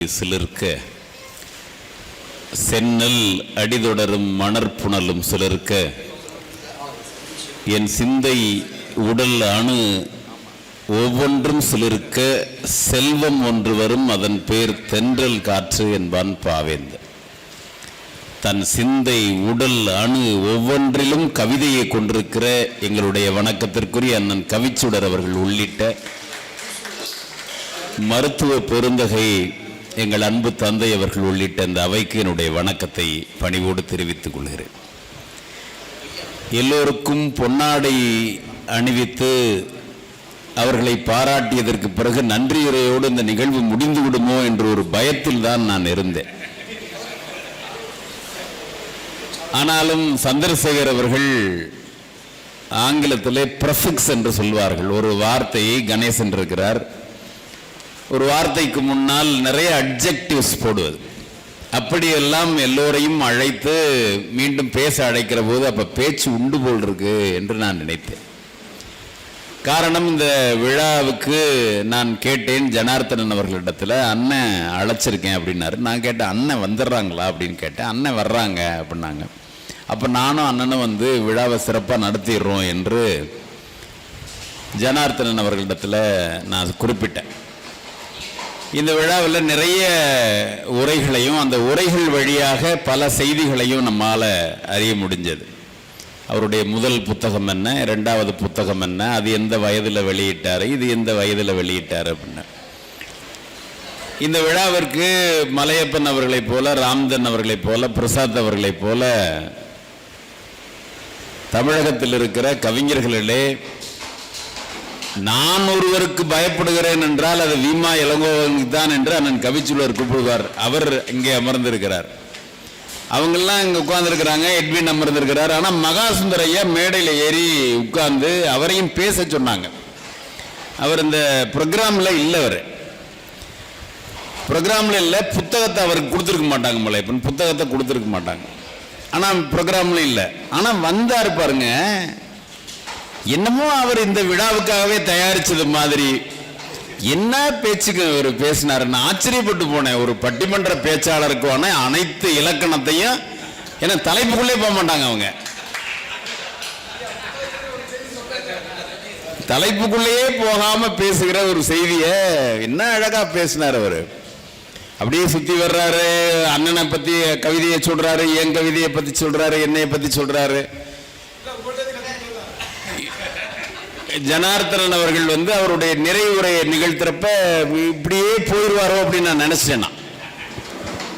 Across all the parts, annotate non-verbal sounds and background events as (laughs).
சிலிர்க்க சென்னல் அடிதொடரும் மணற்புணலும் சிலிர்க்க என் சிந்தை உடல் அணு ஒவ்வொன்றும் சிலிருக்க செல்வம் ஒன்று வரும் அதன் பேர் தென்றல் காற்று என்பான் பாவேந்தர். தன் சிந்தை உடல் அணு ஒவ்வொன்றிலும் கவிதையை கொண்டிருக்கிற எங்களுடைய வணக்கத்திற்குரிய அண்ணன் கவிச்சுடர் அவர்கள் உள்ளிட்ட மருத்துவ பெருந்தகை எங்கள் அன்பு தந்தை அவர்கள் உள்ளிட்ட இந்த அவைக்கு என்னுடைய வணக்கத்தை பணிவோடு தெரிவித்துக் கொள்கிறேன். எல்லோருக்கும் பொன்னாடை அணிவித்து அவர்களை பாராட்டியதற்கு பிறகு நன்றியுரையோடு இந்த நிகழ்வு முடிந்து விடுமோ என்ற ஒரு பயத்தில் தான் நான் இருந்தேன். ஆனாலும் சந்திரசேகர் அவர்கள் ஆங்கிலத்திலே ப்ரஃபிக்ஸ் என்று சொல்வார்கள். ஒரு வார்த்தையை கணேசன் இருக்கிறார். ஒரு வார்த்தைக்கு முன்னால் நிறைய அட்ஜெக்டிவ்ஸ் போடுவது. அப்படியெல்லாம் எல்லோரையும் அழைத்து மீண்டும் பேச அழைக்கிற போது அப்போ பேச்சு உண்டு போல் இருக்கு என்று நான் நினைத்தேன். காரணம் இந்த விழாவுக்கு நான் கேட்டேன் ஜனார்த்தனன் அவர்களிடத்தில் அண்ணன் அழைச்சிருக்கேன் அப்படின்னாரு. நான் கேட்டேன் அண்ணன் வந்துடுறாங்களா? அப்படின்னு கேட்டேன். அண்ணன் வர்றாங்க அப்படின்னாங்க. அப்போ நானும் அண்ணனும் வந்து விழாவை சிறப்பாக நடத்திடுறோம் என்று ஜனார்த்தனன் அவர்களிடத்தில் நான் குறிப்பிட்டேன். இந்த விழாவில் நிறைய உரைகளையும் அந்த உரைகள் வழியாக பல செய்திகளையும் நம்மால் அறிய முடிஞ்சது. அவருடைய முதல் புத்தகம் என்ன இரண்டாவது புத்தகம் என்ன அது எந்த வயதில் வெளியிட்டார் இது எந்த வயதில் வெளியிட்டார் அப்படின்னு. இந்த விழாவிற்கு மலையப்பன் அவர்களைப் போல ராம்தன் அவர்களைப் போல பிரசாத் அவர்களைப் போல தமிழகத்தில் இருக்கிற கவிஞர்களிலே நான் ஒருவருக்கு பயப்படுகிறேன் என்றால் அது வீமா இளங்கோவனுக்கு தான் என்று அண்ணன் கவிச்சுலர் கூப்பிடுவார். அவர் இங்கே அமர்ந்திருக்கிறார். அவங்கெல்லாம் இங்கே உட்கார்ந்துருக்கிறாங்க எட்வின் அமர்ந்திருக்கிறார். ஆனால் மகாசுந்தரையா மேடையில் ஏறி உட்கார்ந்து அவரையும் பேச சொன்னாங்க. அவர் இந்த ப்ரோக்ராமில் இல்லை அவர். ப்ரோக்ராமில் இல்லை புத்தகத்தை அவருக்கு கொடுத்துருக்க மாட்டாங்க மலை இப்போ புத்தகத்தை கொடுத்துருக்க மாட்டாங்க. ஆனால் ப்ரோக்ராமில் இல்லை. ஆனால் வந்தார் பாருங்க என்னமோ அவர் இந்த விழாவுக்காகவே தயாரிச்சது மாதிரி. என்ன பேச்சுக்கு அவர் பேசினார்? நான் ஆச்சரியப்பட்டு போனேன். ஒரு பட்டிமன்ற பேச்சாளருக்கான அனைத்து இலக்கணத்தையும் ஏன்னா தலைப்புக்குள்ளே போக மாட்டாங்க அவங்க. தலைப்புக்குள்ளேயே போகாம பேசுகிற ஒரு செய்தியை என்ன அழகா பேசினார் அவர். அப்படியே சுத்தி வர்றாரு அண்ணனை பத்தி கவிதையை சொல்றாரு என் கவிதையை பத்தி சொல்றாரு என்னைய பத்தி சொல்றாரு. ஜனார்த்தனன் அவர்கள் வந்து அவருடைய நிறைவுரையை நிகழ்த்துறப்ப இப்படியே போயிடுவாரோ அப்படின்னு நான் நினச்சேன் நான்.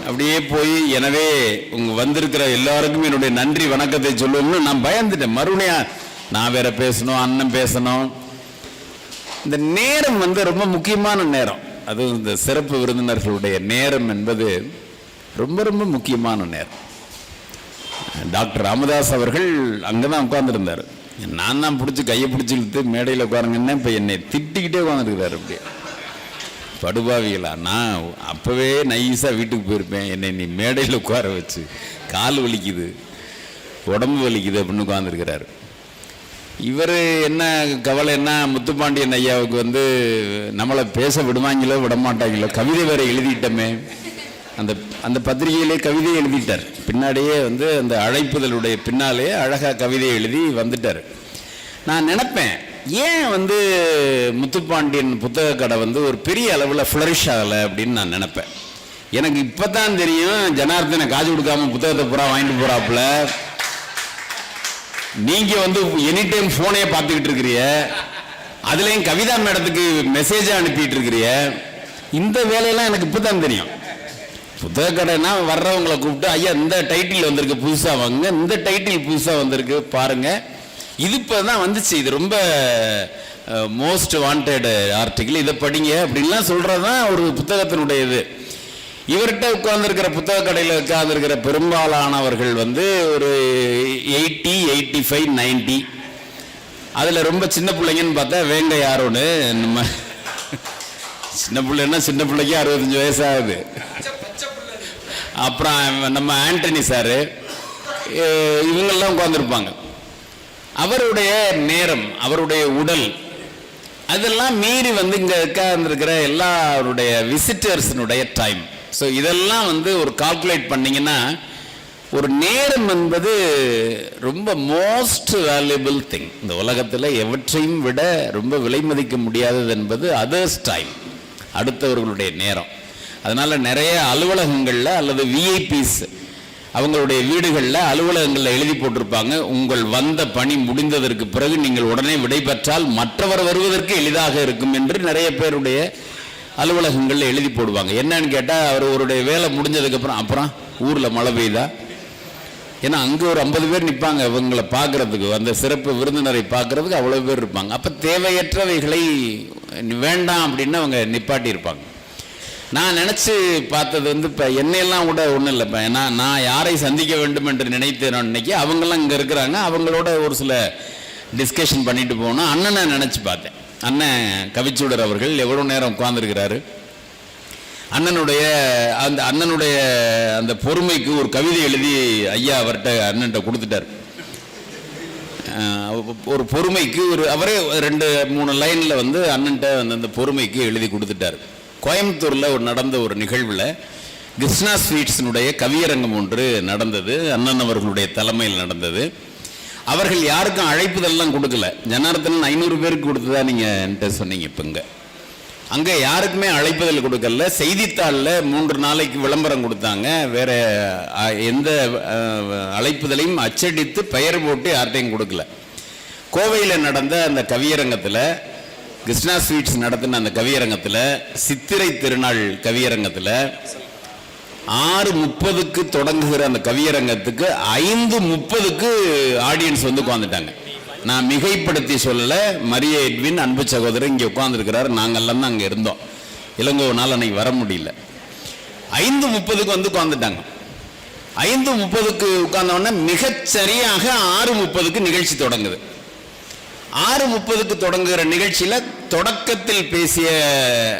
அப்படியே போய் எனவே உங்க வந்திருக்கிற எல்லாருக்கும் என்னுடைய நன்றி வணக்கத்தை சொல்லுவோம்னு நான் பயந்துட்டேன். மறுபடியும் நான் வேற பேசணும் அண்ணன் பேசணும். இந்த நேரம் வந்து ரொம்ப முக்கியமான நேரம். அதுவும் இந்த சிறப்பு விருந்தினர்களுடைய நேரம் என்பது ரொம்ப ரொம்ப முக்கியமான நேரம். டாக்டர் ராமதாஸ் அவர்கள் அங்கே தான் உட்கார்ந்துருந்தார். நான் தான் பிடிச்சி கையை பிடிச்சி இழுத்து மேடையில் உட்காருங்கன்னா இப்போ என்னை திட்டிக்கிட்டே உட்காந்துருக்கிறார் அப்படி படுபாவிகளா நான் அப்போவே நைஸாக வீட்டுக்கு போயிருப்பேன். என்னை நீ மேடையில் உட்கார வச்சு. கால் வலிக்குது. உடம்பு வலிக்குது அப்படின்னு உட்காந்துருக்கிறாரு இவர் என்ன கவலை என்ன முத்துப்பாண்டியன் ஐயாவுக்கு வந்து நம்மளை பேச விடுவாங்களோ விடமாட்டாங்களோ கவிதை வேற எழுதிட்டோமே. அந்த அந்த பத்திரிகையிலே கவிதை எழுதிட்டார். பின்னாடியே வந்து அந்த அழைப்புதலுடைய பின்னாலே அழகாக கவிதை எழுதி வந்துட்டார். நான் நினப்பேன் ஏன் வந்து முத்துப்பாண்டியன் புத்தக கடை வந்து ஒரு பெரிய அளவில் ஃப்ளரிஷ் ஆகலை அப்படின்னு நான் நினப்பேன். எனக்கு இப்போ தான் தெரியும் ஜனார்தனை காசு கொடுக்காம புத்தகத்தை பூரா வாங்கிட்டு போகிறாப்புல நீங்க வந்து எனி டைம் ஃபோனே பார்த்துக்கிட்டு இருக்கிறீ அதுலேயும் கவிதா மேடத்துக்கு மெசேஜாக அனுப்பிட்டு இருக்கிறீ இந்த வேலையெல்லாம் எனக்கு இப்போ தான் தெரியும். புத்தக கடைனா வர்றவங்களை கூப்பிட்டு ஐயா இந்த டைட்டில் வந்திருக்கு புதுசாக வாங்க இந்த டைட்டில் புதுசாக வந்திருக்கு பாருங்கள் இது இப்போ தான் வந்துச்சு. இது ரொம்ப மோஸ்ட் வாண்டட் ஆர்டிக்கிள் இதை படிங்க அப்படின்லாம் சொல்கிறது தான் ஒரு புத்தகத்தினுடைய இது இவர்கிட்ட உட்கார்ந்துருக்கிற புத்தக கடையில் உட்கார்ந்துருக்கிற பெரும்பாலானவர்கள் வந்து ஒரு எயிட்டி எயிட்டி ஃபைவ் நைன்டி அதில் ரொம்ப சின்ன பிள்ளைங்கன்னு பார்த்தா வேங்க யாரோன்னு? நம்ம சின்ன பிள்ளைன்னா சின்ன பிள்ளைக்கு அறுபத்தஞ்சு வயசாகுது அப்புறம் நம்ம ஆண்டனி சாரு இவங்கெல்லாம் உட்காந்துருப்பாங்க அவருடைய நேரம் அவருடைய உடல் அதெல்லாம் மீறி வந்து இங்கே உட்கார்ந்துருக்கிற எல்லாருடைய விசிட்டர்ஸினுடைய டைம் ஸோ இதெல்லாம் வந்து ஒரு கால்குலேட் பண்ணீங்கன்னா ஒரு நேரம் என்பது ரொம்ப மோஸ்ட் வேல்யூபிள் திங் இந்த உலகத்தில் எவற்றையும் விட ரொம்ப விலை மதிக்க முடியாதது என்பது அதர்ஸ் டைம் அடுத்தவர்களுடைய நேரம். அதனால் நிறைய அலுவலகங்களில் அல்லது விஐபிஸ் அவங்களுடைய வீடுகளில் அலுவலகங்களில் எழுதி போட்டிருப்பாங்க. உங்கள் வந்த பணி முடிந்ததற்கு பிறகு நீங்கள் உடனே விடைபெற்றால் மற்றவர் வருவதற்கு எளிதாக இருக்கும் என்று நிறைய பேருடைய அலுவலகங்களில் எழுதி போடுவாங்க. என்னன்னு கேட்டால் அவர் அவருடைய வேலை முடிஞ்சதுக்கப்புறம் அப்புறம் ஊரில் மழை பெய்தா? ஏன்னா அங்கே ஒரு ஐம்பது பேர் நிற்பாங்க இவங்களை பார்க்குறதுக்கு. அந்த சிறப்பு விருந்தினரை பார்க்குறதுக்கு அவ்வளோ பேர் இருப்பாங்க. அப்போ தேவையற்றவைகளை வேண்டாம் அப்படின்னு அவங்க நிப்பாட்டியிருப்பாங்க. நான் நினச்சி பார்த்தது வந்து இப்போ என்னையெல்லாம் கூட ஒன்றும் இல்லை. இப்போ நான் நான் யாரை சந்திக்க வேண்டும் என்று நினைத்தேன் அன்னைக்கு அவங்கெல்லாம் இங்கே இருக்கிறாங்க. அவங்களோட ஒரு சில டிஸ்கஷன் பண்ணிட்டு போனோம் அண்ணனை நினச்சி பார்த்தேன். அண்ணன் கவிச்சூடர் அவர்கள் எவ்வளோ நேரம் உட்கார்ந்துருக்கிறாரு? அண்ணனுடைய அந்த அண்ணனுடைய அந்த பொறுமைக்கு ஒரு கவிதை எழுதி ஐயா அவர்கிட்ட அண்ணன்ட்ட கொடுத்துட்டார். ஒரு பொறுமைக்கு ஒரு அவரே ரெண்டு மூணு லைனில் வந்து அண்ணன்ட்ட அந்த பொறுமைக்கு எழுதி கொடுத்துட்டார். கோயம்புத்தூரில் ஒரு நடந்த ஒரு நிகழ்வில் கிருஷ்ணா ஸ்வீட்ஸினுடைய கவியரங்கம் ஒன்று நடந்தது. அண்ணன் அவர்களுடைய தலைமையில் நடந்தது. அவர்கள் யாருக்கும் அழைப்புதெல்லாம் கொடுக்கல. ஜனார்த்தன் ஐநூறு பேருக்கு கொடுத்ததா நீங்கள் என்கிட்ட சொன்னீங்க இப்போ இங்கே. அங்கே யாருக்குமே அழைப்புதல் கொடுக்கல. செய்தித்தாளில் மூன்று நாளைக்கு விளம்பரம் கொடுத்தாங்க. வேற எந்த அழைப்புதலையும் அச்சடித்து பெயர் போட்டு யார்கிட்டையும் கொடுக்கல. கோவையில் நடந்த அந்த கவியரங்கத்தில் கிருஷ்ணா ஸ்வீட்ஸ் நடத்தின அந்த கவியரங்கத்தில் சித்திரை திருநாள் கவியரங்கத்தில் ஆறு முப்பதுக்கு தொடங்குகிற அந்த கவியரங்கத்துக்கு ஐந்து முப்பதுக்கு ஆடியன்ஸ் வந்து உட்காந்துட்டாங்க நான் மிகைப்படுத்தி சொல்லலை மரிய எட்வின் அன்பு சகோதரர் இங்கே உட்காந்துருக்கிறார் நாங்கள்லாம் தான் அங்கே இருந்தோம். இளங்கோவனால் அன்னைக்கு வர முடியல. ஐந்து முப்பதுக்கு வந்து உட்காந்துட்டாங்க ஐந்து முப்பதுக்கு உட்கார்ந்தோடனே மிகச்சரியாக ஆறு முப்பதுக்கு நிகழ்ச்சி தொடங்குது. ஆறு முப்பதுக்கு தொடங்குகிற நிகழ்ச்சியில தொடக்கத்தில் பேசிய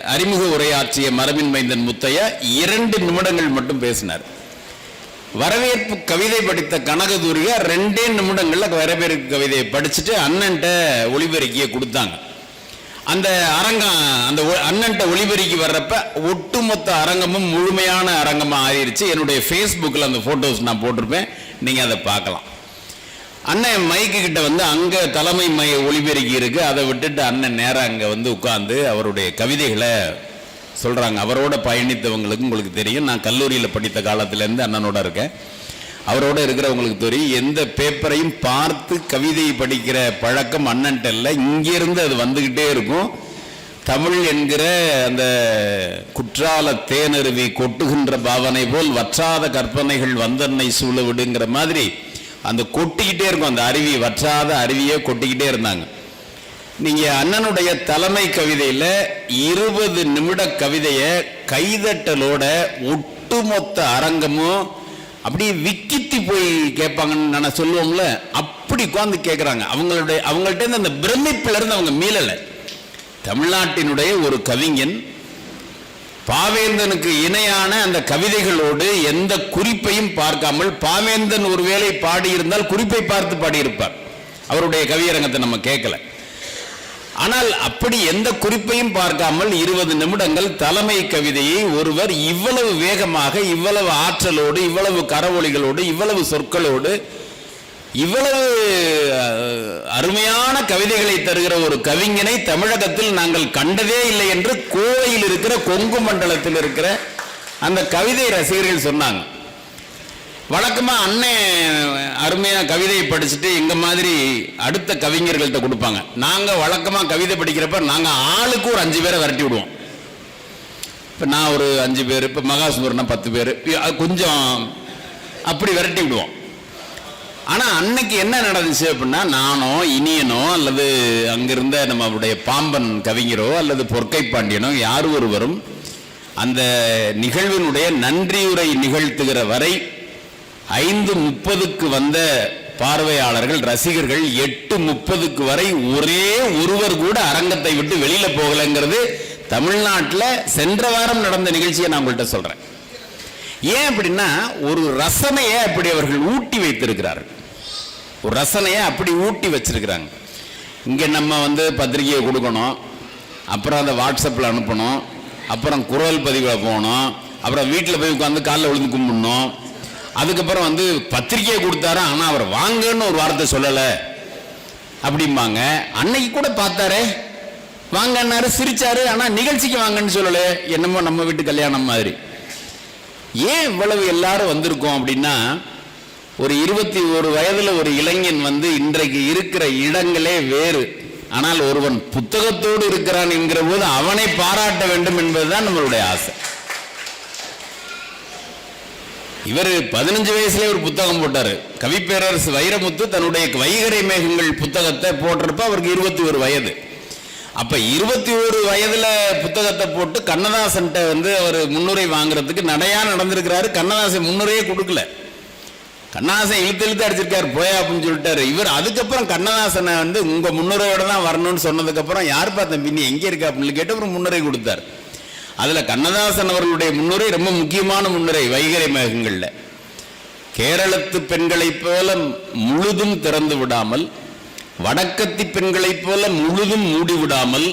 அறிமுக உரையாற்றிய மரபின் மைந்தன் முத்தையா இரண்டு நிமிடங்கள் மட்டும் பேசினார். வரவேற்பு கவிதை படித்த கனகதுரியா ரெண்டே நிமிடங்கள்ல வரவேற்பு கவிதையை படிச்சுட்டு அண்ணன்ட்ட ஒளிபெருக்கியை கொடுத்தாங்க. அந்த அரங்கம் அந்த ஒ- அண்ணன்ட்ட ஒளிபெருக்கி வர்றப்ப ஒட்டுமொத்த அரங்கமும் முழுமையான அரங்கமாக ஆயிடுச்சு என்னுடைய ஃபேஸ்புக்கில் அந்த ஃபோட்டோஸ் நான் போட்டிருப்பேன். நீங்கள் அதை பார்க்கலாம். அண்ணன் மைக்கு கிட்ட வந்து அங்க தலைமை மை ஒளிபெருக்கி இருக்கு. அதை விட்டுட்டு அண்ணன் நேராக அங்க வந்து உட்கார்ந்து அவருடைய கவிதைகளை சொல்றாங்க. அவரோட பயணித்தவங்களுக்கு உங்களுக்கு தெரியும். நான் கல்லூரியில படித்த காலத்துலேருந்து அண்ணனோட இருக்கேன். அவரோட இருக்கிறவங்களுக்கு தெரியும். எந்த பேப்பரையும் பார்த்து கவிதை படிக்கிற பழக்கம் அண்ணன்ட்ட இல்லை. இங்கிருந்து அது வந்துகிட்டே இருக்கும். தமிழ் என்கிற அந்த குற்றால தேனருவி கொட்டுகின்ற பாவனை போல் வற்றாத கற்பனைகள் வந்தன்னை சூழ விடுங்கிற மாதிரி அந்த கொட்டிக்கிட்டே இருக்கும் அந்த அருவி வற்றாத அருவியே கொட்டிக்கிட்டே இருந்தாங்க. நீங்க அண்ணனுடைய தலைமை கவிதையில இருபது நிமிட கவிதையை கைதட்டலோட ஒட்டுமொத்த அரங்கமும் அப்படியே விக்கித்தி போய் கேட்பாங்கன்னு நான் சொல்லுவோம்ல அப்படி உட்காந்து கேட்குறாங்க. அவங்களுடைய அவங்கள்ட்ட இருந்து அந்த பிரமிப்புல இருந்து அவங்க மீளலை. தமிழ்நாட்டினுடைய ஒரு கவிஞன் பாவேந்தனுக்கு இணையான அந்த கவிதைகளோடு எந்த குறிப்பையும் பார்க்காமல் பாவேந்தன் ஒருவேளை பாடியிருந்தால் குறிப்பை பார்த்து பாடியிருப்பார். அவருடைய கவியரங்கத்தை நம்ம கேட்கல. ஆனால் அப்படி எந்த குறிப்பையும் பார்க்காமல் இருபது நிமிடங்கள் தலைமை கவிதையை ஒருவர் இவ்வளவு வேகமாக இவ்வளவு ஆற்றலோடு இவ்வளவு கரவொலிகளோடு இவ்வளவு சொற்களோடு இவ்வளவு அருமையான கவிதைகளை தருகிற ஒரு கவிஞனை தமிழகத்தில் நாங்கள் கண்டதே இல்லை என்று கோவையில் இருக்கிற கொங்கு மண்டலத்தில் இருக்கிற அந்த கவிதை ரசிகர்கள் சொன்னாங்க. வழக்கமா அண்ணன் அருமையான கவிதையை படிச்சுட்டு எங்க மாதிரி அடுத்த கவிஞர்கள்ட்ட கொடுப்பாங்க. நாங்க வழக்கமா கவிதை படிக்கிறப்ப நாங்க ஆளுக்கு ஒரு அஞ்சு பேரை விரட்டி விடுவோம். இப்ப நான் ஒரு அஞ்சு பேர் இப்ப மகாசுந்தரனா பத்து பேர் அது கொஞ்சம் அப்படி விரட்டி விடுவோம். ஆனால் அன்னைக்கு என்ன நடந்துச்சு அப்படின்னா நானோ இனியனோ அல்லது அங்கிருந்த நம்மளுடைய பாம்பன் கவிஞரோ அல்லது பொற்கை பாண்டியனோ யார் ஒருவரும் அந்த நிகழ்வினுடைய நன்றியுரை நிகழ்த்துகிற வரை ஐந்து முப்பதுக்கு வந்த பார்வையாளர்கள் ரசிகர்கள் எட்டு முப்பதுக்கு வரை ஒரே ஒருவர் கூட அரங்கத்தை விட்டு வெளியில போகலைங்கிறது தமிழ்நாட்டில் சென்ற வாரம் நடந்த நிகழ்ச்சியை நான் உங்கள்கிட்ட சொல்றேன். ஏன் அப்படின்னா ஒரு ரசனையை அப்படி அவர்கள் ஊட்டி வைத்திருக்கிறார்கள். ஒரு ரசனையை அப்படி ஊட்டி வச்சிருக்கிறாங்க. இங்கே நம்ம வந்து பத்திரிகையை கொடுக்கணும் அப்புறம் அதை வாட்ஸ்அப்பில் அனுப்பணும் அப்புறம் குரல் பதிவில் போகணும் அப்புறம் வீட்டில் போய் உட்காந்து காலில் விழுந்து கும்பிடணும். அதுக்கப்புறம் வந்து பத்திரிக்கையை கொடுத்தாரு ஆனால் அவர் வாங்கன்னு ஒரு வார்த்தை சொல்லலை. அப்படிம்பாங்க. அன்னைக்கு கூட பார்த்தாரே வாங்கன்னாரு சிரிச்சாரு ஆனால் நிகழ்ச்சிக்கு வாங்கன்னு சொல்லலை. என்னமோ நம்ம வீட்டு கல்யாணம் மாதிரி. ஏன் இவ்வளவு எல்லாரும் வந்திருக்கோம் அப்படின்னா ஒரு இருபத்தி ஒரு வயதில் ஒரு இளைஞன் வந்து இன்றைக்கு இருக்கிற இடங்களே வேறு. ஆனால் ஒருவன் புத்தகத்தோடு இருக்கிறான் என்கிற போது அவனை பாராட்ட வேண்டும் என்பதுதான் நம்மளுடைய ஆசை. இவர் பதினஞ்சு வயசுல ஒரு புத்தகம் போட்டார். கவிப்பேரரசு வைரமுத்து தன்னுடைய வைகரை மேகங்கள் புத்தகத்தை போட்டிருப்ப அவருக்கு இருபத்தி ஒரு வயது. அப்ப இருபத்தி ஒரு வயதுல புத்தகத்தை போட்டு கண்ணதாசன்கிட்ட வந்து அவர் முன்னுரை வாங்குறதுக்கு நடையா நடந்திருக்கிறாரு. கண்ணதாசன் முன்னுரையே கொடுக்கல. கண்ணதாசன் இழுத்து இழுத்து அடிச்சிருக்காரு போயா அப்படின்னு சொல்லிட்டாரு. இவர் அதுக்கப்புறம் கண்ணதாசனை வந்து உங்க முன்னுரையோட தான் வரணும்னு சொன்னதுக்கு அப்புறம் யார் பார்த்தேன் பின்னி எங்க இருக்கா அப்படின்னு கேட்டு அப்புறம் முன்னுரை கொடுத்தார். அதுல கண்ணதாசன் அவர்களுடைய முன்னுரை ரொம்ப முக்கியமான முன்னுரை வைகரை மேகங்கள்ல. கேரளத்து பெண்களைப் போல முழுதும் திறந்து விடாமல் வடக்கத்தி பெண்களைப் போல முழுதும் மூடி விடாமல்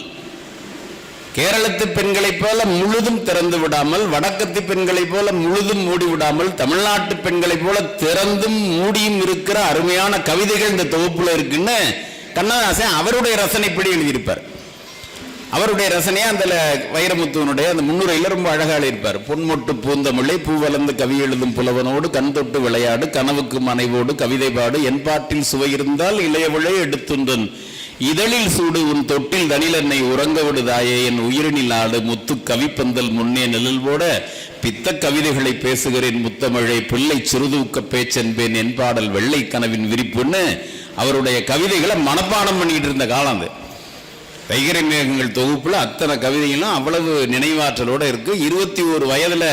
கேரளத்து பெண்களைப் போல முழுதும் திறந்து விடாமல் வடக்கத்து பெண்களைப் போல முழுதும் மூடி விடாமல் தமிழ்நாட்டு பெண்களைப் போல திறந்தும் மூடியும் இருக்கிற அருமையான கவிதைகள் இந்த தொகுப்புல இருக்குன்னு கண்ணதாசன் அவருடைய ரசனைப்படி எழுதியிருப்பார். அவருடைய ரசனையா அந்த வைரமுத்துவனுடைய அந்த முன்னுரையில ரொம்ப அழகாக இருப்பார் பொன்மொட்டு பூந்தமிழை பூவலந்து கவி எழுதும் புலவனோடு கண் தொட்டு விளையாடு கனவுக்கு மனைவோடு கவிதை பாடு என் பாட்டில் சுவை இருந்தால் இளையவளே எடுத்துன்றன் இதழில் சூடு உன் தொட்டில் தனிலென்னை உறங்க விடுதாயே என் உயிரினில் ஆடு முத்து கவிப்பந்தல் முன்னே நிழல் போட பித்த கவிதைகளை பேசுகிறேன் முத்தமிழை பிள்ளை சிறுதூக்க பேச்சென்பேன் என் பாடல் வெள்ளை கனவின் விரிப்புன்னு அவருடைய கவிதைகளை மனப்பாடம் பண்ணிட்டு இருந்த காலம் அது. வைகரை மேகங்கள் தொகுப்பில் அத்தனை கவிதைகளும் அவ்வளவு நினைவாற்றலோடு இருக்குது இருபத்தி ஒரு வயதில்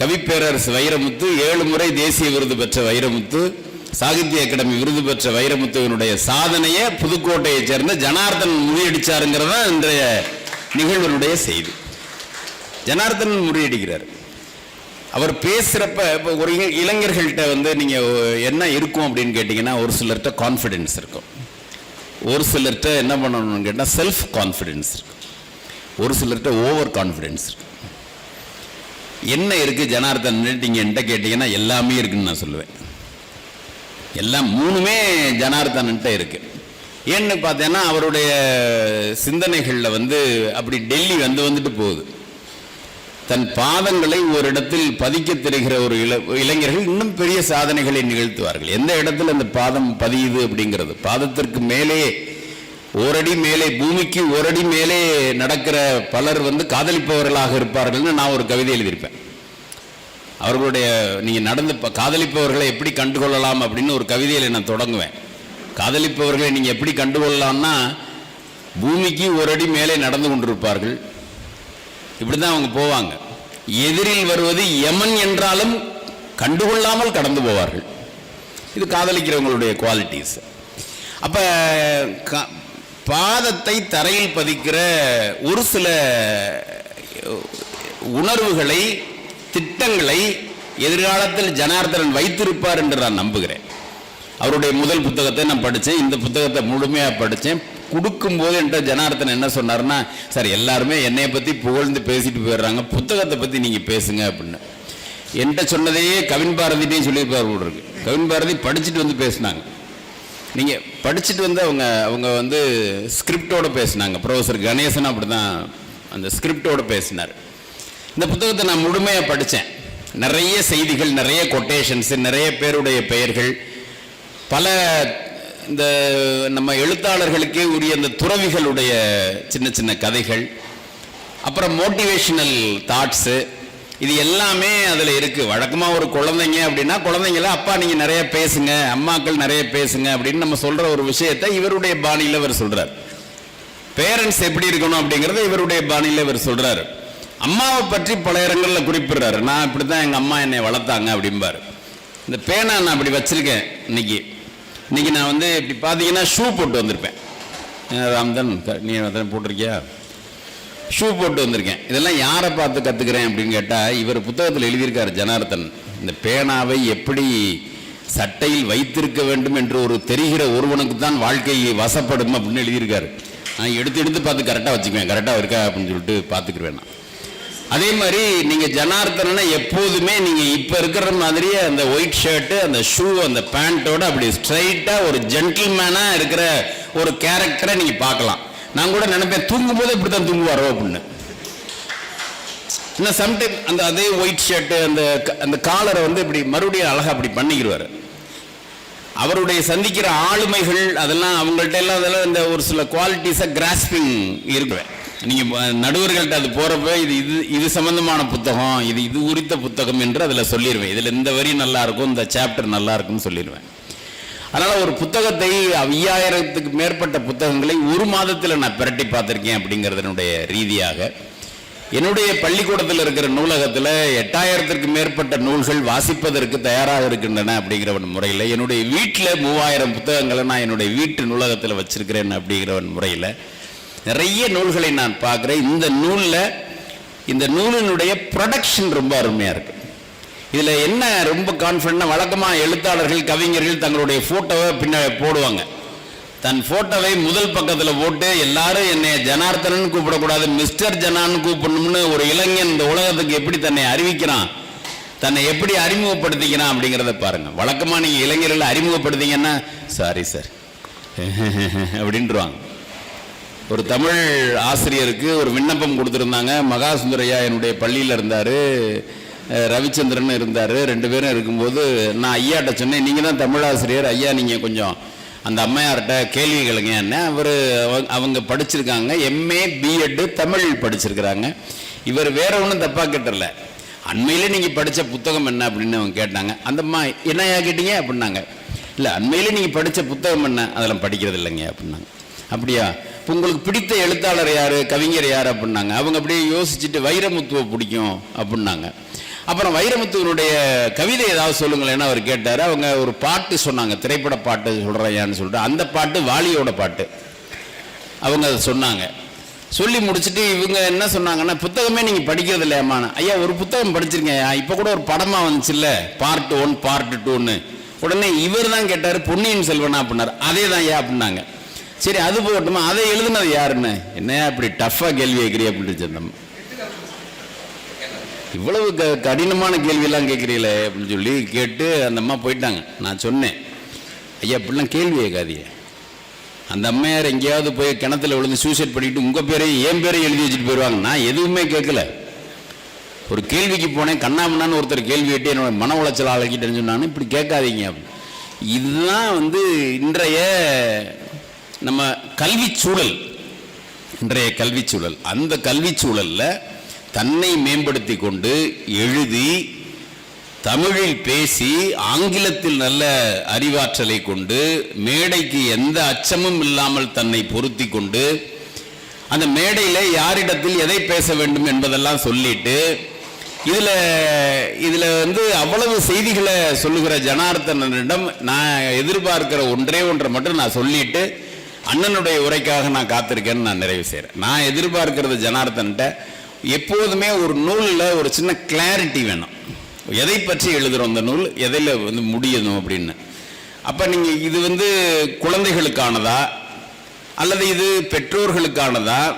கவிப்பேரரசு வைரமுத்து ஏழு முறை தேசிய விருது பெற்ற வைரமுத்து சாகித்ய அகாடமி விருது பெற்ற வைரமுத்துவனுடைய சாதனையை புதுக்கோட்டையைச் சேர்ந்த ஜனார்தன் முறியடிச்சாருங்கிறதா இன்றைய நிகழ்வனுடைய செய்தி. ஜனார்தன் முறியடிக்கிறார். அவர் பேசுகிறப்ப இப்போ ஒரு இளைஞர்கள்ட்ட வந்து நீங்கள் என்ன இருக்கும் அப்படின்னு கேட்டிங்கன்னா ஒரு சிலர்கிட்ட கான்ஃபிடென்ஸ் இருக்கும். ஒரு சிலர்கிட்ட என்ன பண்ணணும்னு கேட்டால் செல்ஃப் கான்ஃபிடென்ஸ் இருக்குது ஒரு சிலர்கிட்ட ஓவர் கான்ஃபிடென்ஸ் இருக்குது என்ன இருக்குது ஜனார்தன் நீங்கள் என்கிட்ட கேட்டிங்கன்னா எல்லாமே இருக்குன்னு நான் சொல்லுவேன். எல்லாம் மூணுமே ஜனார்தன்கிட்ட இருக்குது ஏன்னு பார்த்தேன்னா அவருடைய சிந்தனைகளில் வந்து அப்படி டெல்லி வந்து வந்துட்டு போகுது. தன் பாதங்களை ஒரு இடத்தில் பதிக்க தெரிகிற ஒரு இள இளைஞர்கள் இன்னும் பெரிய சாதனைகளை நிகழ்த்துவார்கள். எந்த இடத்துல அந்த பாதம் பதியுது அப்படிங்கிறது? பாதத்திற்கு மேலே ஓரடி மேலே பூமிக்கு ஓரடி மேலே நடக்கிற பலர் வந்து காதலிப்பவர்களாக இருப்பார்கள்னு நான் ஒரு கவிதை எழுதியிருப்பேன். அவர்களுடைய நீங்கள் நடந்து காதலிப்பவர்களை எப்படி கண்டுகொள்ளலாம் அப்படின்னு ஒரு கவிதையில் நான் தொடங்குவேன். காதலிப்பவர்களை நீங்கள் எப்படி கண்டுகொள்ளலாம்னா பூமிக்கு ஒரு அடி மேலே நடந்து கொண்டிருப்பார்கள். இப்படிதான் அவங்க போவாங்க. எதிரில் வருவது யமன் என்றாலும் கண்டுகொள்ளாமல் கடந்து போவார்கள். இது காதலிக்கிறவங்களுடைய குவாலிட்டிஸ் அப்ப க- பாதத்தை தரையில் பதிக்கிற ஒரு சில உணர்வுகளை திட்டங்களை எதிர்காலத்தில் ஜனார்தனன் வைத்திருப்பார் என்று நான் நம்புகிறேன். அவருடைய முதல் புத்தகத்தை நான் படித்தேன். இந்த புத்தகத்தை முழுமையாக படித்தேன். கொடுக்கும்போது என்கிட்ட ஜனார்த்தன் என்ன சொன்னார்னா சார் எல்லாருமே என்னைய பற்றி புகழ்ந்து பேசிட்டு போயிடுறாங்க. புத்தகத்தை பற்றி நீங்கள் பேசுங்க அப்படின்னு. என்கிட்ட சொன்னதையே கவின் பாரதிட்டையும் சொல்லியிருப்பார் இருக்கு. கவின் பாரதி படிச்சுட்டு வந்து பேசினாங்க. நீங்கள் படிச்சுட்டு வந்து அவங்க அவங்க வந்து ஸ்கிரிப்டோட பேசினாங்க. ப்ரொஃபசர் கணேசன் அப்படி தான் அந்த ஸ்கிரிப்டோட பேசினார். இந்த புத்தகத்தை நான் முழுமையாக படித்தேன் நிறைய செய்திகள் நிறைய கொட்டேஷன்ஸ் நிறைய பேருடைய பெயர்கள் பல இந்த நம்ம எழுத்தாளர்களுக்கே உரிய அந்த துறவிகளுடைய சின்ன சின்ன கதைகள் அப்புறம் மோட்டிவேஷனல் தாட்ஸு இது எல்லாமே அதில் இருக்குது வழக்கமாக ஒரு குழந்தைங்க அப்படின்னா குழந்தைங்கள அப்பா நீங்கள் நிறைய பேசுங்க அம்மாக்கள் நிறைய பேசுங்க அப்படின்னு நம்ம சொல்கிற ஒரு விஷயத்தை இவருடைய பாணியில் இவர் சொல்கிறார் பேரண்ட்ஸ் எப்படி இருக்கணும் அப்படிங்கிறத இவருடைய பாணியில் இவர் சொல்கிறாரு அம்மாவை பற்றி பல இடங்களில் குறிப்பிடுறாரு. நான் இப்படி தான் எங்கள் அம்மா என்னை வளர்த்தாங்க அப்படிம்பாரு. இந்த பேனா நான் அப்படி வச்சுருக்கேன் இன்னைக்கு. இன்றைக்கி நான் வந்து இப்படி பார்த்தீங்கன்னா ஷூ போட்டு வந்திருப்பேன். ராம்தன் நீ அதான் போட்டிருக்கியா? ஷூ போட்டு வந்திருக்கேன். இதெல்லாம் யாரை பார்த்து கற்றுக்கிறேன் அப்படின்னு கேட்டால் இவர் புத்தகத்தில் எழுதியிருக்கார் ஜனார்தன். இந்த பேனாவை எப்படி சட்டையில் வைத்திருக்க வேண்டும் என்று ஒரு தெரிகிற ஒருவனுக்கு தான் வாழ்க்கை வசப்படும் அப்படின்னு எழுதியிருக்காரு. நான் எடுத்து எடுத்து பார்த்து கரெக்டாக வச்சுக்குவேன். கரெக்டாக இருக்கா அப்படின்னு சொல்லிட்டு பார்த்துக்குருவேன் நான். அதே மாதிரி நீங்க ஜனார்த்தனா எப்போதுமே நீங்க இப்ப இருக்கிற மாதிரியே அந்த ஒயிட் ஷர்ட் அந்த ஷூ அந்த பேண்ட்டோட அப்படி ஸ்ட்ரைட்டா ஒரு ஜென்டில்மேனா இருக்கிற ஒரு கேரக்டரை நீங்க பார்க்கலாம். நான் கூட நினைப்பேன் தூங்கும் போது இப்படி தான் தூங்குவாரோ அப்படின்னு. இன்னும் சம்டைம் அந்த அதே ஒயிட் ஷர்ட் அந்த அந்த காலரை வந்து இப்படி மறுபடியும் அழகா அப்படி பண்ணிக்கிடுவாரு அவருடைய சந்திக்கிற ஆளுமைகள் அதெல்லாம் அவங்கள்ட்ட எல்லாம் அதெல்லாம் இந்த ஒரு சில குவாலிட்டிஸை கிராஸ்பிங் இருக்குவேன். நீங்க நடுவர்கள்ட்ட அது போறப்ப இது இது இது சம்பந்தமான புத்தகம் இது இது குறித்த புத்தகம் என்று அதில் சொல்லிடுவேன் இதில் இந்த வரி நல்லா இருக்கும் இந்த சாப்டர் நல்லா இருக்கும்னு சொல்லிடுவேன் அதனால் ஒரு புத்தகத்தை ஐயாயிரத்துக்கு மேற்பட்ட புத்தகங்களை ஒரு மாதத்தில் நான் பிரட்டி பார்த்துருக்கேன் அப்படிங்கிறதனுடைய ரீதியாக. என்னுடைய பள்ளிக்கூடத்தில் இருக்கிற நூலகத்தில் எட்டாயிரத்திற்கு மேற்பட்ட நூல்கள் வாசிப்பதற்கு தயாராக இருக்கின்றன அப்படிங்கிற முறையில் என்னுடைய வீட்டில் மூவாயிரம் புத்தகங்களை நான் என்னுடைய வீட்டு நூலகத்தில் வச்சுருக்கிறேன் அப்படிங்கிறவன் முறையில் நிறைய நூல்களை நான் பார்க்குறேன். இந்த நூலில் இந்த நூலினுடைய ப்ரொடக்ஷன் ரொம்ப அருமையாக இருக்குது இதில் என்ன ரொம்ப கான்ஃபிடண்ட்னா வழக்கமாக எழுத்தாளர்கள் கவிஞர்கள் தங்களுடைய ஃபோட்டோவை பின்ன போடுவாங்க. தன் ஃபோட்டோவை முதல் பக்கத்தில் போட்டு எல்லாரும் என்னை ஜனார்த்தனன் கூப்பிடக்கூடாது மிஸ்டர் ஜனான்னு கூப்பிடணும்னு ஒரு இளைஞன் இந்த உலகத்துக்கு எப்படி தன்னை அறிவிக்கிறான் தன்னை எப்படி அறிமுகப்படுத்திக்கிறான் அப்படிங்கிறத பாருங்கள் வழக்கமாக நீங்கள் இளைஞர்களை அறிமுகப்படுத்திங்கன்னா சாரி சார் (laughs) அப்படின்ட்டுருவாங்க ஒரு தமிழ் ஆசிரியருக்கு ஒரு விண்ணப்பம் கொடுத்துருந்தாங்க. மகாசுந்தரையா என்னுடைய பள்ளியில் இருந்தார். ரவிச்சந்திரன் இருந்தார். ரெண்டு பேரும் இருக்கும்போது நான் ஐயாட்ட சொன்னேன் நீங்கள் தான் தமிழ் ஆசிரியர். ஐயா நீங்கள் கொஞ்சம் அந்த அம்மையார்கிட்ட கேள்வி கேளுங்க. என்ன அவர் அவங்க படிச்சிருக்காங்க. எம்ஏ பிஎட்டு தமிழ் படிச்சிருக்கிறாங்க. இவர் வேற ஒன்றும் தப்பாக கேட்டல அண்மையிலே நீங்கள் படித்த புத்தகம் என்ன? அப்படின்னு அவங்க கேட்டாங்க. அந்த அம்மா என்னையா கேட்டீங்க? அப்படின்னாங்க. இல்லை அண்மையிலே நீங்கள் படித்த புத்தகம் என்ன? அதெல்லாம் படிக்கிறது இல்லைங்க அப்படின்னாங்க. அப்படியா? இப்போ உங்களுக்கு பிடித்த எழுத்தாளர் யார்? கவிஞர் யார் அப்படின்னாங்க. அவங்க அப்படியே யோசிச்சுட்டு வைரமுத்துவை பிடிக்கும் அப்படின்னாங்க. அப்புறம் வைரமுத்துவனுடைய கவிதை ஏதாவது சொல்லுங்களேன்னு அவர் கேட்டார். அவங்க ஒரு பாட்டு சொன்னாங்க. திரைப்பட பாட்டு சொல்கிறேன்னு சொல்லிட்டு. அந்த பாட்டு வாலியோட பாட்டு. அவங்க அதை சொன்னாங்க. சொல்லி முடிச்சுட்டு இவங்க என்ன சொன்னாங்கன்னா புத்தகமே நீங்கள் படிக்கிறது இல்லையாம்மா. ஐயா ஒரு புத்தகம் படிச்சிருக்கேன் இப்போ கூட ஒரு படமாக வந்துச்சுல்ல? பார்ட் ஒன் பார்ட் டூன்னு உடனே இவர் தான் கேட்டார் பொன்னியின் செல்வனா? அப்படின்னார். அதே தான் ஐயா அப்படின்னாங்க. சரி அது போகட்டுமா? அதை எழுதுனது யாருன்னு? என்னையா இப்படி டஃப்பாக கேள்வி கேட்குறீ அப்படின்னு சொந்தம் இவ்வளவு க கடினமான கேள்வியெல்லாம் கேட்குறீங்களே அப்படின்னு சொல்லி கேட்டு அந்த அம்மா போயிட்டாங்க. நான் சொன்னேன் ஐயா இப்படிலாம் கேள்வி கேட்காதீங்க. அந்த அம்மையார் எங்கேயாவது போய் கிணத்துல விழுந்து சூசைட் பண்ணிட்டு உங்கள் பேரையும் என் பேரையும் எழுதி வச்சுட்டு போயிடுவாங்க நான் எதுவுமே கேட்கல. ஒரு கேள்விக்கு போனேன் கண்ணாமண்ணான்னு ஒருத்தர் கேள்வி கேட்டு என்னோட மன உளைச்சல் ஆளாக்கிட்டேன்னு சொன்னான்னு இப்படி கேட்காதீங்க. அப்படின்னு. இதுதான் வந்து இன்றைய நம்ம கல்வி சூழல் இன்றைய கல்வி சூழல் அந்த கல்வி சூழலில் தன்னை மேம்படுத்தி கொண்டு எழுதி தமிழில் பேசி ஆங்கிலத்தில் நல்ல அறிவாற்றலை கொண்டு மேடைக்கு எந்த அச்சமும் இல்லாமல் தன்னை பொருத்தி கொண்டு அந்த மேடையில் யாரிடத்தில் எதை பேச வேண்டும் என்பதெல்லாம் சொல்லிட்டு இதில் இதில் வந்து அவ்வளவு செய்திகளை சொல்லுகிற ஜனார்த்தனனிடம் நான் எதிர்பார்க்கிற ஒன்றே ஒன்றை மட்டும் நான் சொல்லிட்டு அண்ணனுடைய உரைக்காக நான் காத்திருக்கேன்னு நான் நிறைவு செய்கிறேன் நான் எதிர்பார்க்கிறது ஜனார்த்தன்ட்ட எப்போதுமே ஒரு நூலில் ஒரு சின்ன கிளாரிட்டி வேணும். எதை பற்றி எழுதுகிறோம் அந்த நூல்? எதில் வந்து முடியணும் அப்படின்னு. அப்போ நீங்கள் இது வந்து குழந்தைகளுக்கானதா? அல்லது இது பெற்றோர்களுக்கானதா?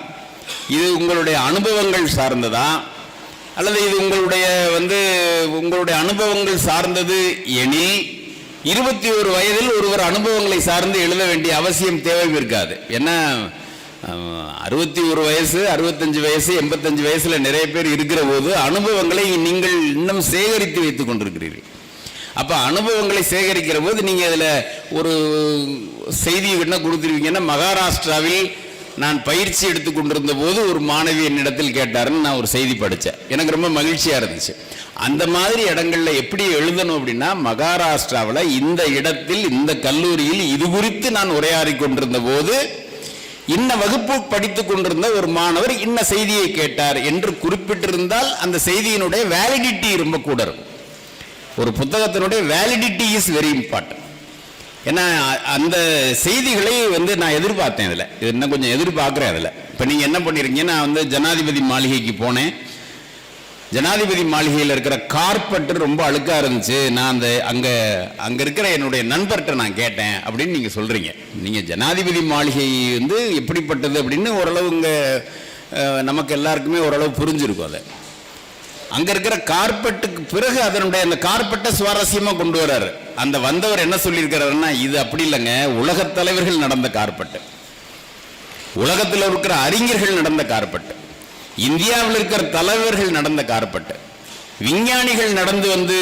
இது உங்களுடைய அனுபவங்கள் சார்ந்ததா? அல்லது இது உங்களுடைய வந்து உங்களுடைய அனுபவங்கள் சார்ந்தது எனில் இருபத்தி ஒரு வயதில் ஒருவர் அனுபவங்களை சார்ந்து எழுத வேண்டிய அவசியம் தேவை இருக்காது. ஏன்னா அறுபத்தி ஒரு வயசு அறுபத்தஞ்சு வயசு எண்பத்தஞ்சு வயசில் நிறைய பேர் இருக்கிற போது அனுபவங்களை நீங்கள் இன்னும் சேகரித்து வைத்துக் கொண்டிருக்கிறீர்கள். அப்போ அனுபவங்களை சேகரிக்கிற போது நீங்கள் அதில் ஒரு செய்தி என்ன கொடுத்துருவீங்கன்னா மகாராஷ்டிராவில் நான் பயிற்சி எடுத்து கொண்டிருந்த போது ஒரு மாணவி என்னிடத்தில் கேட்டாருன்னு நான் ஒரு செய்தி படித்தேன் எனக்கு ரொம்ப மகிழ்ச்சியாக இருந்துச்சு. அந்த மாதிரி இடங்கள்ல எப்படி எழுதணும் அப்படின்னா மகாராஷ்டிராவில் இந்த இடத்தில் இந்த கல்லூரியில் இது குறித்து நான் உரையாடி கொண்டிருந்த போது இன்ன வகுப்பு படித்துக் கொண்டிருந்த ஒரு மாணவர் இன்ன செய்தியை கேட்டார் என்று குறிப்பிட்டிருந்தால் அந்த செய்தியினுடைய வேலிடிட்டி ரொம்ப கூட இருக்கும் ஒரு புத்தகத்தினுடைய வேலிடிட்டி இஸ் வெரி இம்பார்ட்டன்ட் ஏன்னா அந்த செய்திகளை வந்து நான் எதிர்பார்த்தேன் இதில். இது இன்னும் கொஞ்சம் எதிர்பார்க்குறேன் அதில் இப்போ நீங்கள் என்ன பண்ணியிருக்கீங்க நான் வந்து ஜனாதிபதி மாளிகைக்கு போனேன். ஜனாதிபதி மாளிகையில் இருக்கிற கார்பெட் ரொம்ப அழுக்கா இருந்துச்சு. நான் அந்த அங்க அங்க இருக்கிற என்னுடைய நண்பர்கிட்ட நான் கேட்டேன். அப்படின்னு நீங்க சொல்றீங்க. நீங்க ஜனாதிபதி மாளிகை வந்து எப்படிப்பட்டது அப்படின்னு ஓரளவு இங்க நமக்கு எல்லாருக்குமே ஓரளவு புரிஞ்சிருக்கும் அதை. அங்க இருக்கிற கார்பெட்டுக்கு பிறகு அதனுடைய அந்த கார்பெட்டை சுவாரஸ்யமா கொண்டு வர்றாரு. அந்த வந்தவர் என்ன சொல்லியிருக்கிறாருன்னா இது அப்படி இல்லைங்க. உலகத் தலைவர்கள் நடந்த கார்பெட்டு உலகத்தில் இருக்கிற அறிஞர்கள் நடந்த கார்பெட்டு இந்தியாவில் இருக்கிற தலைவர்கள் நடந்த கார்பெட்டு விஞ்ஞானிகள் நடந்து வந்து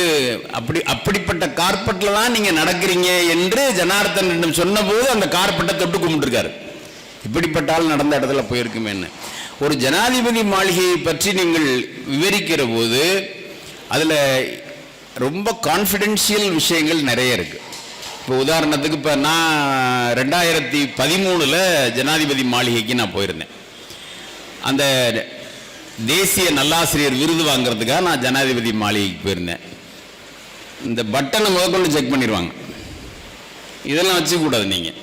அப்படி அப்படிப்பட்ட கார்பெட்டில் தான் நீங்கள் நடக்கிறீங்க என்று ஜனார்தனிடம் சொன்னபோது அந்த கார்பெட்டை தொட்டு கும்பிட்டுருக்காரு. இப்படிப்பட்ட ஆள் நடந்த இடத்துல போயிருக்குமேன்னு. ஒரு ஜனாதிபதி மாளிகையை பற்றி நீங்கள் விவரிக்கிற போது அதில் ரொம்ப கான்ஃபிடென்ஷியல் விஷயங்கள் நிறைய இருக்குது இப்போ உதாரணத்துக்கு இப்போ நான் ரெண்டாயிரத்தி பதிமூணில் ஜனாதிபதி மாளிகைக்கு நான் போயிருந்தேன். அந்த தேசிய நல்லாசிரியர் விருது வாங்குறதுக்காக நான் ஜனாதிபதி மாளிகைக்கு போயிருந்தேன். இந்த பட்டனை முதற்கொண்டு செக் பண்ணிடுவாங்க. இதெல்லாம் வச்சுக்கூடாது நீங்கள்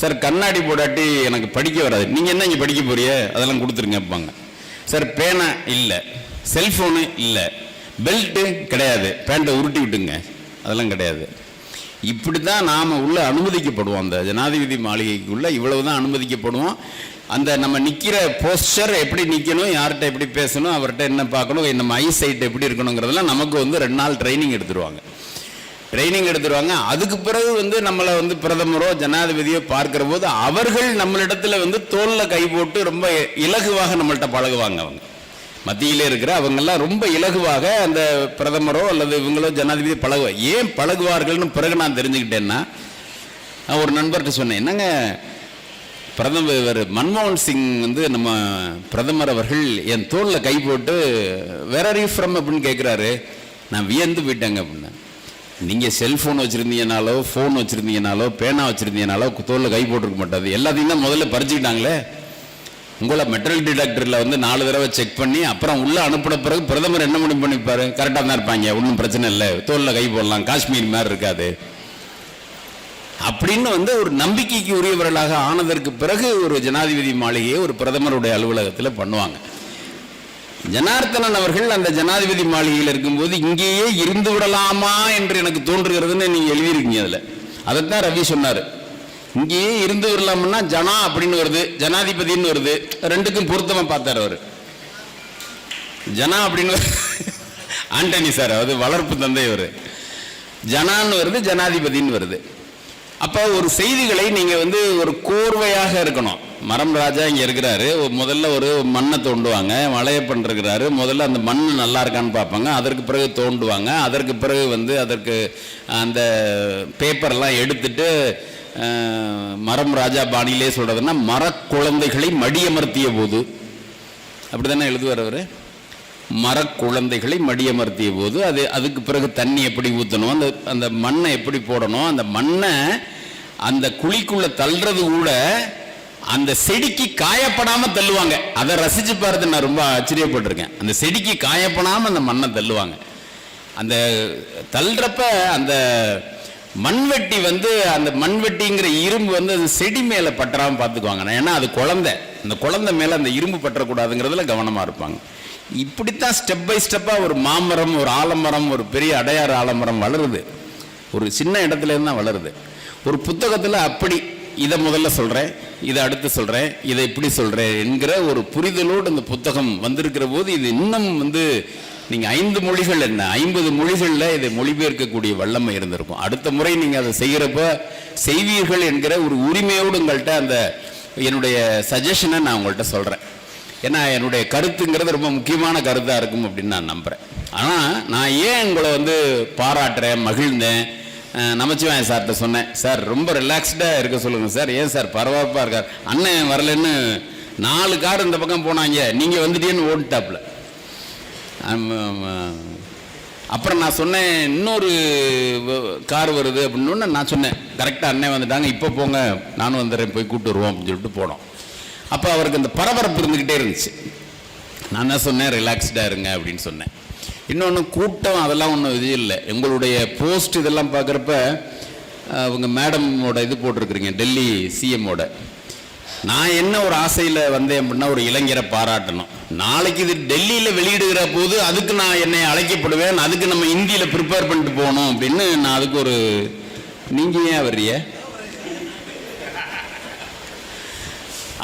சார் கண்ணாடி போடாட்டி எனக்கு படிக்க வராது. நீங்கள் என்ன இங்கே படிக்க போறிய அதெல்லாம் கொடுத்துருங்கப்பாங்க சார் பேனா இல்லை. செல்ஃபோனு இல்லை. பெல்ட்டு கிடையாது. பேண்ட்டை உருட்டி விட்டுங்க. அதெல்லாம் கிடையாது. இப்படி தான் நாம் உள்ள அனுமதிக்கப்படுவோம். அந்த ஜனாதிபதி மாளிகைக்குள்ளே இவ்வளவு தான் அனுமதிக்கப்படுவோம். அந்த நம்ம நிற்கிற போஸ்டர் எப்படி நிற்கணும் யார்கிட்ட எப்படி பேசணும் அவர்கிட்ட என்ன பார்க்கணும் நம்ம ஐ சைட் எப்படி இருக்கணுங்கிறதெல்லாம் நமக்கு வந்து ரெண்டு நாள் ட்ரைனிங் எடுத்துருவாங்க. ட்ரைனிங் எடுத்துருவாங்க. அதுக்கு பிறகு வந்து நம்மளை வந்து பிரதமரோ ஜனாதிபதியோ பார்க்குற போது அவர்கள் நம்மளிடத்துல வந்து தோலில் கை போட்டு ரொம்ப இலகுவாக நம்மள்கிட்ட பழகுவாங்க அவங்க. மத்தியிலே இருக்கிற அவங்கெல்லாம் ரொம்ப இலகுவாக அந்த பிரதமரோ அல்லது இவங்களோ ஜனாதிபதி பழகுவா ஏன் பழகுவார்கள்னு பிறகு நான் தெரிஞ்சுக்கிட்டேன்னா நான் ஒரு நண்பர்கிட்ட சொன்னேன் என்னங்க பிரதமர் இவர் மன்மோகன் சிங் வந்து நம்ம பிரதமர் அவர்கள் என் தோளில் கை போட்டு வேற ஆர் யூ ஃப்ரம் அப்படின்னு கேட்குறாரு நான் வியந்து போயிட்டேங்க அப்படின்னு. நீங்கள் செல்ஃபோன் வச்சுருந்தீங்கனாலோ ஃபோன் வச்சுருந்தீங்கனாலோ பேனா வச்சுருந்தீங்கனாலோ தோளில் கை போட்டிருக்க மாட்டாது. எல்லாத்தையும் தான் முதல்ல பறிச்சுக்கிட்டாங்களே. உங்களை மெட்டல் டிடெக்டரில் வந்து நாலு தடவை செக் பண்ணி அப்புறம் உள்ளே அனுப்பின பிறகு பிரதமர் என்ன முடிவு பண்ணிப்பாரு? கரெக்டாக தான் இருப்பாங்க. ஒன்றும் பிரச்சனை இல்லை. தோளில் கை போடலாம். காஷ்மீர் மாதிரி இருக்காது. அப்படின்னு வந்து ஒரு நம்பிக்கைக்கு உரியவர்களாக ஆனதற்கு பிறகு ஒரு ஜனாதிபதி மாளிகையை ஒரு பிரதமருடைய அலுவலகத்தில் பண்ணுவாங்க. ஜனார்த்தனன் அவர்கள் அந்த ஜனாதிபதி மாளிகையில் இருக்கும்போது இங்கேயே இருந்து விடலாமா? என்று எனக்கு தோன்றுகிறதுன்னு நீங்கள் எழுதியிருக்கீங்க அதில். அதைத்தான் ரவி சொன்னார். இங்கேயே இருந்து வரலாம்னா ஜனா அப்படின்னு வருது ஜனாதிபதின்னு வருது. ரெண்டுக்கும் பொருத்தமா பார்த்தாரு அவர். ஜனா அப்படின்னு (laughs) ஆண்டனி சார் அது வளர்ப்பு தந்தை அவரு. ஜனான்னு வருது ஜனாதிபதின்னு வருது. அப்போ ஒரு செய்திகளை நீங்கள் வந்து ஒரு கோர்வையாக இருக்கணும். மரம் ராஜா இங்கே இருக்கிறாரு. முதல்ல ஒரு மண்ணை தோண்டுவாங்க மலையப்பன் பண்ணிருக்கிறாரு முதல்ல அந்த மண் நல்லா இருக்கான்னு பார்ப்பாங்க. அதற்கு பிறகு தோண்டுவாங்க. அதற்கு பிறகு வந்து அதற்கு அந்த பேப்பர்லாம் எடுத்துட்டு மரம் ராஜா பாணியிலே சொல்கிறதுன்னா மரக்குழந்தைகளை மடியமர்த்திய போது. அப்படிதானே எழுதுவார் அவர்? மரக்குழந்தைகளை மடியமர்த்திய போது அது அதுக்கு பிறகு தண்ணி எப்படி ஊற்றணும் அந்த அந்த மண்ணை எப்படி போடணும்? அந்த மண்ணை அந்த குழிக்குள்ளே தள்ளுறது கூட அந்த செடிக்கு காயப்படாமல் தள்ளுவாங்க. அதை ரசித்து பார்த்து நான் ரொம்ப ஆச்சரியப்பட்டிருக்கேன். அந்த செடிக்கு காயப்படாமல் அந்த மண்ணை தள்ளுவாங்க. அந்த தள்ளுறப்ப அந்த மண்வெட்டி வந்து அந்த மண்வெட்டிங்கிற இரும்பு வந்து அது செடி மேலே பற்றாமல் பார்த்துக்குவாங்க ஏன்னா அது குழந்தை. அந்த குழந்தை மேலே அந்த இரும்பு பற்றக்கூடாதுங்கிறதுல கவனமாக இருப்பாங்க. இப்படித்தான் ஸ்டெப் பை ஸ்டெப்பாக ஒரு மாமரம் ஒரு ஆலமரம் ஒரு பெரிய அடையாறு ஆலமரம் வளருது. ஒரு சின்ன இடத்துலேருந்து தான் வளருது. ஒரு புத்தகத்தில் அப்படி இதை முதல்ல சொல்கிறேன் இதை அடுத்து சொல்கிறேன் இதை இப்படி சொல்கிறேன் என்கிற ஒரு புரிதலோடு இந்த புத்தகம் வந்திருக்கிற போது இது இன்னும் வந்து நீங்கள் ஐந்து மொழிகள் என்ன? ஐம்பது மொழிகளில் இதை மொழிபெயர்க்கக்கூடிய வல்லமை இருந்திருக்கும். அடுத்த முறை நீங்கள் அதை செய்கிறப்ப செய்வீர்கள் என்கிற ஒரு உரிமையோடு உங்கள்கிட்ட அந்த என்னுடைய சஜஷனை நான் உங்கள்கிட்ட சொல்கிறேன் ஏன்னா என்னுடைய கருத்துங்கிறது ரொம்ப முக்கியமான கருத்தாக இருக்கும் அப்படின்னு நான் நம்புகிறேன் ஆனால் நான் ஏன் உங்களை வந்து பாராட்டுறேன் மகிழ்ந்தேன்? நமச்சிவாயன் சார்கிட்ட சொன்னேன். சார் ரொம்ப ரிலாக்ஸ்டாக இருக்க சொல்லுங்கள் சார். ஏன் சார் பரபரப்பாக இருக்கார்? அண்ணன் வரலன்னு நாலு கார் இந்த பக்கம் போனாங்க. நீங்கள் வந்துட்டேன்னு ஓட்டுட்டாப்புல Um, uh, அப்புறம் நான் சொன்னேன் இன்னொரு கார் வருது அப்படின்னு நான் சொன்னேன் கரெக்டாக அண்ணன் வந்துட்டாங்க இப்போ போங்க நானும் வந்துடுறேன் போய் கூப்பிட்டு வருவோம் அப்படின்னு சொல்லிட்டு போனோம். அப்போ அவருக்கு அந்த பரபரப்பு இருந்துக்கிட்டே இருந்துச்சு. நான் என்ன சொன்னேன் ரிலாக்ஸ்டாக இருங்க அப்படின்னு சொன்னேன். இன்னொன்று கூட்டம் அதெல்லாம் ஒன்றும் இது இல்லை. எங்களுடைய போஸ்ட் இதெல்லாம் பார்க்குறப்ப அவங்க மேடமோட இது போட்டிருக்கிறீங்க டெல்லி சிஎம்மோட நான் என்ன ஒரு ஆசையில் வந்தேன் அப்படின்னா ஒரு இளைஞரை பாராட்டணும். நாளைக்கு இது டெல்லியில் வெளியிடுகிற போது அதுக்கு நான் என்னை அழைக்கப்படுவேன். அதுக்கு நம்ம இந்தியில் ப்ரிப்பேர் பண்ணிட்டு போகணும் அப்படின்னு நான் அதுக்கு ஒரு நீங்கள் ஏன் வர்றிய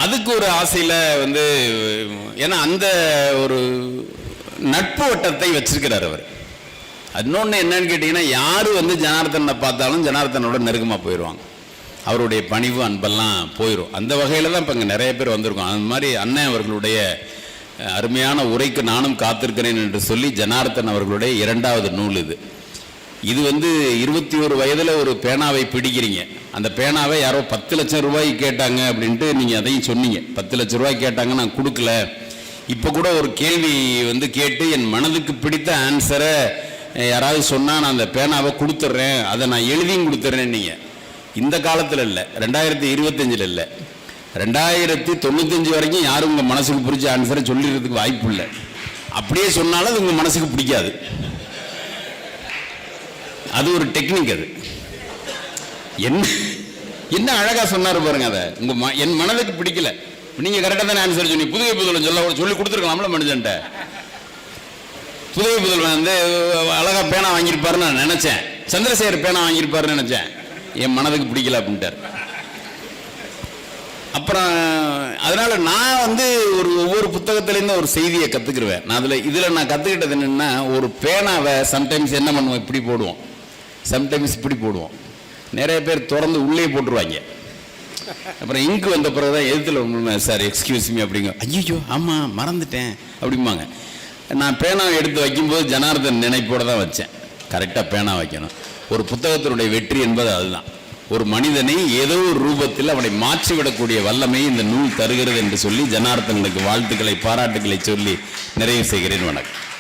அதுக்கு ஒரு ஆசையில் வந்து ஏன்னா அந்த ஒரு நட்பு வட்டத்தை வச்சிருக்கிறார் அவர். இன்னொன்று என்னன்னு கேட்டிங்கன்னா யார் வந்து ஜனார்தனை பார்த்தாலும் ஜனார்தனோட நெருக்கமாக போயிடுவாங்க அவருடைய பணிவு அன்பெல்லாம் போயிடும் அந்த வகையில் தான் இப்போ இங்கே நிறைய பேர் வந்திருக்கோம். அந்த மாதிரி அண்ணன் அவர்களுடைய அருமையான உரைக்கு நானும் காத்திருக்கிறேன் என்று சொல்லி ஜனார்தன் அவர்களுடைய இரண்டாவது நூல் இது. இது வந்து இருபத்தி ஒரு வயதில் ஒரு பேனாவை பிடிக்கிறீங்க. அந்த பேனாவை யாரோ பத்து லட்சம் ரூபாய் கேட்டாங்க அப்படின்ட்டு நீங்கள் அதையும் சொன்னீங்க. பத்து லட்சம் ரூபாய் கேட்டாங்க நான் கொடுக்கல. இப்போ கூட ஒரு கேள்வி வந்து கேட்டு என் மனதுக்கு பிடித்த ஆன்சரை யாராவது சொன்னால் நான் அந்த பேனாவை கொடுத்துட்றேன் அதை நான் எழுதியும் கொடுத்துட்றேன் நீங்கள் இந்த காலத்தில் இல்லை. ரெண்டாயிரத்தி இருபத்தஞ்சில் இல்லை. ரெண்டாயிரத்தி தொண்ணூத்தஞ்சு வரைக்கும் யாரும் உங்கள் மனசுக்கு பிடிச்ச ஆன்சரை சொல்லிடுறதுக்கு வாய்ப்பு இல்லை. அப்படியே சொன்னாலும் அது உங்கள் மனசுக்கு பிடிக்காது. அது ஒரு டெக்னிக் அது. என்ன என்ன அழகா சொன்னார் பாருங்க அதை. உங்கள் ம- என் மனதுக்கு பிடிக்கல. நீங்கள் கரெக்டாக தானே ஆன்சர் சொல்லி புதுகை புதல்வன் சொல்ல சொல்லி கொடுத்துருக்கலாம்ல மனுஷன்ட்ட. புதுகை புதல்வன் வந்து அழகா பேனா வாங்கியிருப்பாருன்னு நான் நினச்சேன். சந்திரசேகர் பேனா வாங்கியிருப்பாருன்னு நினச்சேன். என் மனதுக்கு பிடிக்கல அப்படின்ட்டார். அப்புறம் அதனால நான் வந்து ஒரு ஒவ்வொரு புத்தகத்திலேருந்து ஒரு செய்தியை கற்றுக்கிடுவேன் நான் அதில் இதில் நான் கற்றுக்கிட்டது என்னென்னா ஒரு பேனாவை சம்டைம்ஸ் என்ன பண்ணுவோம்? இப்படி போடுவோம். சம்டைம்ஸ் இப்படி போடுவோம். நிறைய பேர் திறந்து உள்ளே போட்டுருவாங்க. அப்புறம் இங்கு வந்த பிறகு தான் எழுத்துல சார் எக்ஸ்கியூஸ் மீ அப்படிங்க. ஐயோ ஆமாம் மறந்துட்டேன் அப்படிம்பாங்க. நான் பேனாவை எடுத்து வைக்கும்போது ஜனார்தன் நினைப்போடு தான் வச்சேன். கரெக்டாக பேனா வைக்கணும். ஒரு புத்தகத்தினுடைய வெற்றி என்பது அதுதான். ஒரு மனிதனை ஏதோ ஒரு ரூபத்தில் அவனை மாற்றிவிடக்கூடிய வல்லமை இந்த நூல் தருகிறது என்று சொல்லி ஜனார்த்தனுக்கு வாழ்த்துக்களை பாராட்டுக்களை சொல்லி நிறைவு செய்கிறேன். வணக்கம்.